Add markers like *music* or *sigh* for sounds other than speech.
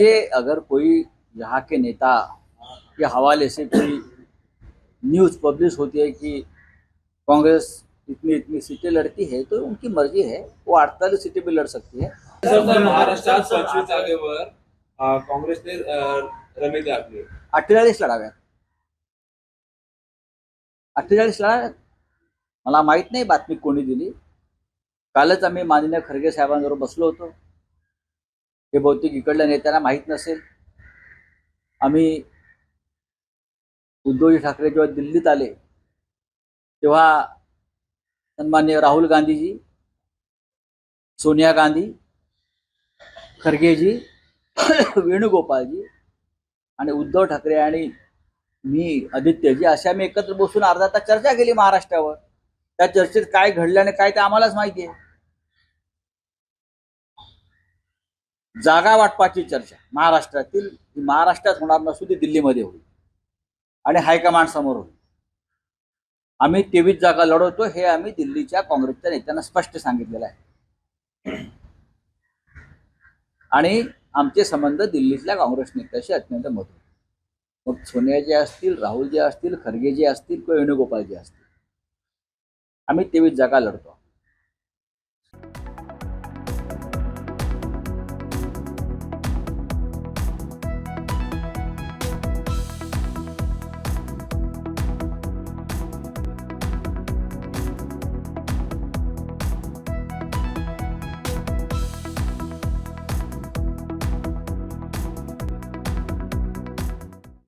देखिए अगर कोई यहाँ के नेता के हवाले से कोई न्यूज़ पब्लिश होती है कि कांग्रेस इतनी इतनी सीटें लड़ती है तो उनकी मर्जी है वो अड़तालीस सीटें भी लड़ सकती है। महाराष्ट्रात जागेवर अं, काँग्रेसने अं, रमेश दाखले. अठ्ठेचाळीस लढाव्यात. अठ्ठेचाळीस लढाव्यात. मला माहीत नाही बातमी कोणी दिली. कालच आम्ही माननीय खरगे साहेबांबरोबर बसलो होतो. हे बहुतेक इकडल्या नेत्यांना माहीत नसेल. आम्ही उद्धवजी ठाकरे जेव्हा दिल्लीत आले तेव्हा सन्मान्य राहुल गांधीजी सोनिया गांधी खरगेजी *coughs* वेणुगोपालजी आणि उद्धव ठाकरे आणि मी आदित्यजी अशा मी एकत्र बसून अर्धा तास चर्चा केली महाराष्ट्रावर. त्या चर्चेत काय घडलं आणि काय ते आम्हालाच माहिती आहे. जागा वाटपाची चर्चा. महाराष्ट्रातील ही महाराष्ट्रात होणार नसून ती दिल्लीमध्ये होईल. आणि हायकमांड समोर होईल. आम्ही तेवीस जागा लढवतो हे आम्ही दिल्लीच्या काँग्रेसच्या नेत्यांना स्पष्ट सांगितलेलं आहे. आणि आमचे संबंध दिल्लीतल्या काँग्रेस नेत्याशी अत्यंत मधुर मग सोनियाजी असतील राहुल जे असतील खरगे जे असतील किंवा वेणुगोपालजी असतील आम्ही तेवीस जागा लढतो.